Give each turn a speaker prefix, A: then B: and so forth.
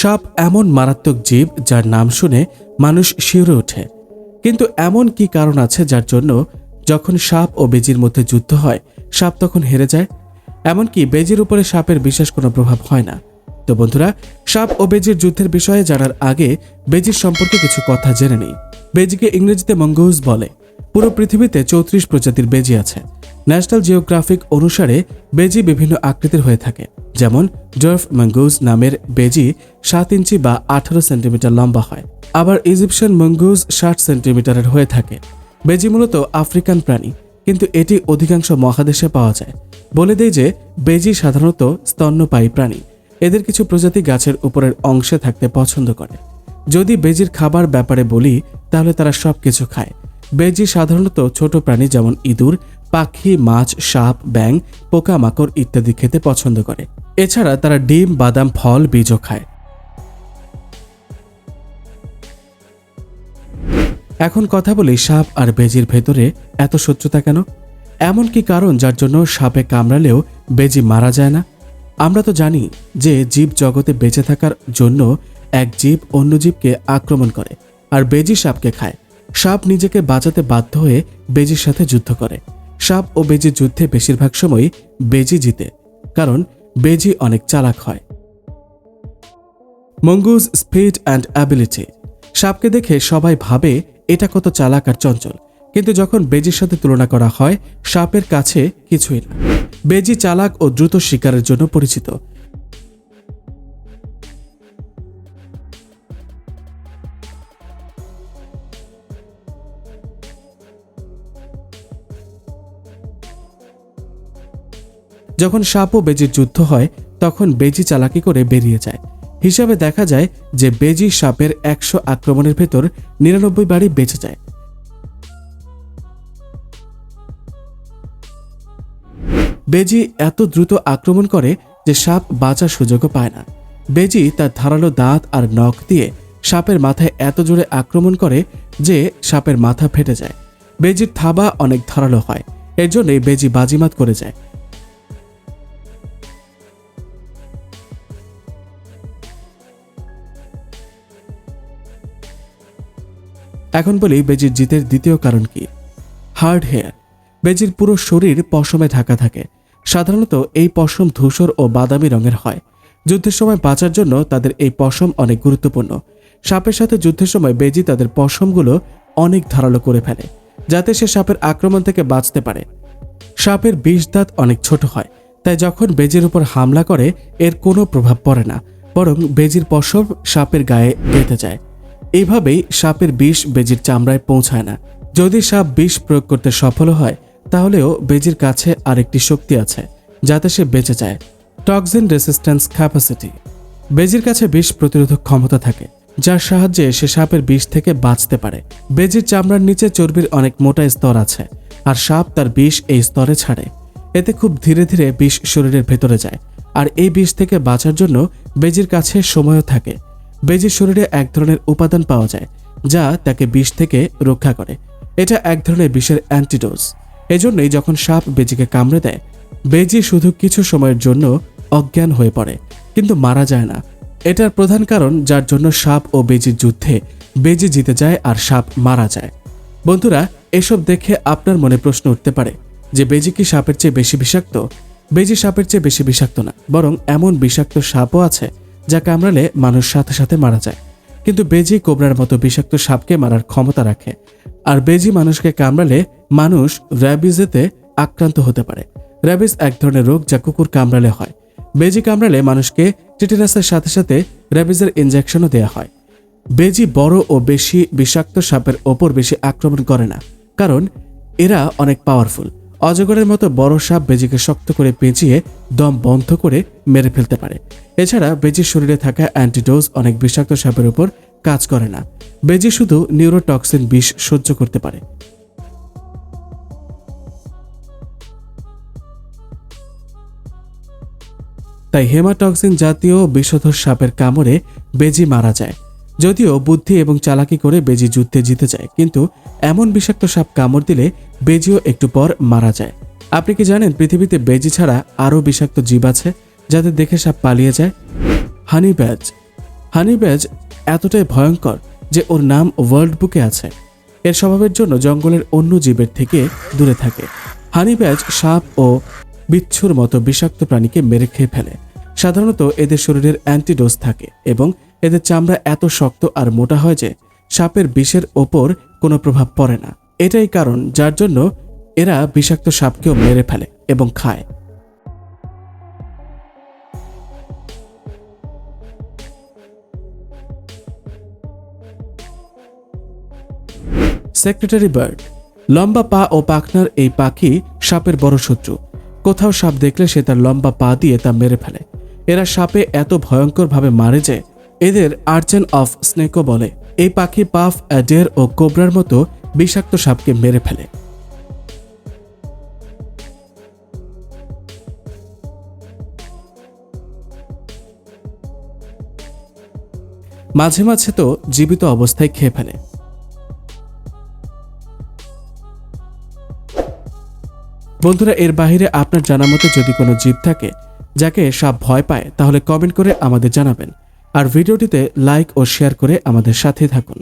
A: সাপ এমন মারাত্মক জীব যার নাম শুনে মানুষ শিউরে ওঠে। কিন্তু এমন কি কারণ আছে যার জন্য যখন সাপ ও বেজির মধ্যে যুদ্ধ হয়, সাপ তখন হেরে যায়? এমনকি বেজির উপরে সাপের বিশেষ কোনো প্রভাব হয় না। তো বন্ধুরা, সাপ ও বেজির যুদ্ধের বিষয়ে জানার আগে বেজির সম্পর্কে কিছু কথা জেনে নেই। বেজিকে ইংরেজিতে মঙ্গোজ বলে। পুরো পৃথিবীতে চৌত্রিশ প্রজাতির বেজি আছে। ন্যাশনাল জিওগ্রাফিক অনুসারে, বেজি বিভিন্ন আকৃতির হয়ে থাকে। যেমন ডর্ফ মঙ্গুজ নামের বেজি সাত ইঞ্চি বা আঠারো সেন্টিমিটার লম্বা হয়। আবার ইজিপশিয়ান মঙ্গুজ ষাট সেন্টিমিটারের হয়ে থাকে। বেজি মূলত আফ্রিকান প্রাণী, কিন্তু এটি অধিকাংশ মহাদেশে পাওয়া যায়। বলে দেয় যে, বেজি সাধারণত স্তন্যপায়ী প্রাণী। এদের কিছু প্রজাতি গাছের উপরের অংশে থাকতে পছন্দ করে। যদি বেজির খাবার ব্যাপারে বলি, তাহলে তারা সব কিছু খায়। বেজি সাধারণত ছোট প্রাণী যেমন ইঁদুর, পাখি, মাছ, সাপ ব্যাং পোকামাকড় ইত্যাদি খেতে পছন্দ করে। এছাড়া তারা ডিম, বাদাম, ফল, বীজও খায়। এখন কথা বলি সাপ আর বেজির ভেতরে এত শত্রুতা কেন? এমন কি কারণ যার জন্য সাপে কামড়ালেও বেজি মারা যায় না? আমরা তো জানি যে জীব জগতে বেঁচে থাকার জন্য এক জীব অন্য জীবকে আক্রমণ করে, আর বেজি সাপকে খায়। সাপ নিজেকে বাঁচাতে বাধ্য হয়ে বেজির সাথে যুদ্ধ করে। সাপ ও বেজির যুদ্ধে বেশিরভাগ সময়ই বেজি জিতে, কারণ বেজি অনেক চালাক হয়। Mongoose speed and ability. সাপকে দেখে সবাই ভাবে এটা কত চালাক আর চঞ্চল, কিন্তু যখন বেজির সাথে তুলনা করা হয়, সাপের কাছে কিছুই না। বেজি চালাক ও দ্রুত শিকারের জন্য পরিচিত যখন সাপ ও বেজির যুদ্ধ হয়, তখন বেজি চালাকি করে বেরিয়ে যায়। হিসাবে দেখা যায় যে বেজি সাপের একশো আক্রমণের ভেতর নিরানব্বই বাড়ি বেঁচে যায়। বেজি এত দ্রুত আক্রমণ করে যে সাপ বাঁচার সুযোগও পায় না। বেজি তার ধারালো দাঁত আর নখ দিয়ে সাপের মাথায় এত জোরে আক্রমণ করে যে সাপের মাথা ফেটে যায়। বেজির থাবা অনেক ধারালো হয়, এর জন্যই বেজি বাজিমাত করে যায়। এখন বলি বেজির জিতের দ্বিতীয় কারণ কি? হার্ড হেয়ার বেজির পুরো শরীর পশমে ঢাকা থাকে। সাধারণত এই পশম ধূসর ও বাদামি রঙের হয়। যুদ্ধের সময় বাঁচার জন্য তাদের এই পশম অনেক গুরুত্বপূর্ণ। সাপের সাথে যুদ্ধের সময় বেজি তাদের পশমগুলো অনেক ধারালো করে ফেলে, যাতে সে সাপের আক্রমণ থেকে বাঁচতে পারে। সাপের বিষ দাঁত অনেক ছোট হয়, তাই যখন বেজির উপর হামলা করে, এর কোনো প্রভাব পড়ে না, বরং বেজির পশম সাপের গায়ে বেঁধে যায়। এইভাবেই সাপের বিষ বেজির চামড়ায় পৌঁছায় না। যদি সাপ বিষ প্রয়োগ করতে সফল হয়, তাহলেও বেজির কাছে আরেকটি শক্তি আছে, যাতে সে বেঁচে যায়। Toxin resistance capacity. বেজির কাছে বিষ প্রতিরোধক ক্ষমতা থাকে, যার সাহায্যে সে সাপের বিষ থেকে বাঁচতে পারে। বেজির চামড়ার নিচে চর্বির অনেক মোটা স্তর আছে, আর সাপ তার বিষ এই স্তরে ছাড়ে। এতে খুব ধীরে ধীরে বিষ শরীরের ভেতরে যায়, আর এই বিষ থেকে বাঁচার জন্য বেজির কাছে সময়ও থাকে বেজির শরীরে এক ধরনের উপাদান পাওয়া যায়, যা তাকে বিষ থেকে রক্ষা করে। এটা এক ধরনের বিষের অ্যান্টিডোজ। এজন্যই যখন সাপ বেজিকে কামড়ে দেয়, বেজি শুধু কিছু সময়ের জন্য অজ্ঞান হয়ে পড়ে, কিন্তু মারা যায় না। এটার প্রধান কারণ যার জন্য সাপ ও বেজির যুদ্ধে বেজি জিতে যায় আর সাপ মারা যায়। বন্ধুরা, এসব দেখে আপনার মনে প্রশ্ন উঠতে পারে যে বেজি কি সাপের চেয়ে বেশি বিষাক্ত? বেজি সাপের চেয়ে বেশি বিষাক্ত না, বরং এমন বিষাক্ত সাপও আছে যা কামড়ালে মানুষ সাথে সাথে মারা যায়। কিন্তু বেজি কোবরার মতো বিষাক্ত সাপকে মারার ক্ষমতা রাখে। আর বেজি মানুষকে কামড়ালে মানুষ র্যাবিজেতে আক্রান্ত হতে পারে। র্যাবিজ এক ধরনের রোগ যা কুকুর কামড়ালে হয়। বেজি কামড়ালে মানুষকে টিটেনাসের সাথে সাথে র্যাবিজের ইঞ্জেকশনও দেওয়া হয়। বেজি বড় ও বেশি বিষাক্ত সাপের ওপর বেশি আক্রমণ করে না। কারণ এরা অনেক পাওয়ারফুল অজগরের মতো বড় সাপ বেজিকে শক্ত করে পেঁচিয়ে দম বন্ধ করে মেরে ফেলতে পারে। এছাড়া বেজির শরীরে থাকা অ্যান্টিডোজ অনেক বিষাক্ত সাপের উপর কাজ করে না। বেজি শুধু নিউরোটক্সিন বিষ সহ্য করতে পারে। তাই হেমাটক্সিন জাতীয় বিষধর সাপের কামড়ে বেজি মারা যায়। যদিও বুদ্ধি এবং চালাকি করে বেজি যুদ্ধে জিতে যায়, কিন্তু এমন বিষাক্ত সাপ কামড় দিলে বেজিও একটু পর মারা যায়। আপনি কি জানেন পৃথিবীতে বেজি ছাড়া আরও বিষাক্ত জীব আছে যাদের দেখে সাপ পালিয়ে যায়? হানি ব্যাজ। হানি ব্যাজ এতটাই ভয়ঙ্কর যে ওর নাম ওয়ার্ল্ড বুকে আছে। এর স্বভাবের জন্য জঙ্গলের অন্য জীবের থেকে দূরে থাকে। হানি ব্যাজ সাপ ও বিচ্ছুর মতো বিষাক্ত প্রাণীকে মেরে খেয়ে ফেলে। সাধারণত এদের শরীরের অ্যান্টিডোজ থাকে এবং এদের চামড়া এত শক্ত আর মোটা হয় যে সাপের বিষের ওপর কোনো প্রভাব পড়ে না। এটাই কারণ যার জন্য এরা বিষাক্ত সাপকেও মেরে ফেলে এবং খায়। সেক্রেটারি বার্ড লম্বা পা ও পাখনার এই পাখি সাপের বড় শত্রু। কোথাও সাপ দেখলে সে তার লম্বা পা দিয়ে তা মেরে ফেলে। এরা সাপে এত ভয়ঙ্করভাবে মারে যে এদের আর্চেন অফ স্নেকো বলে। এই পাখি পাফ, অ্যাডের ও কোবরার মতো বিষাক্ত সাপকে মেরে ফেলে। মাঝে মাঝে তো জীবিত অবস্থায় খেয়ে ফেলে। বন্ধুরা, এর বাইরে আপনার জানা মতো যদি কোনো জীব থাকে যাকে সাপ ভয় পায়, তাহলে কমেন্ট করে আমাদের জানাবেন। আর ভিডিওটিতে লাইক ও শেয়ার করে আমাদের সাথে থাকুন।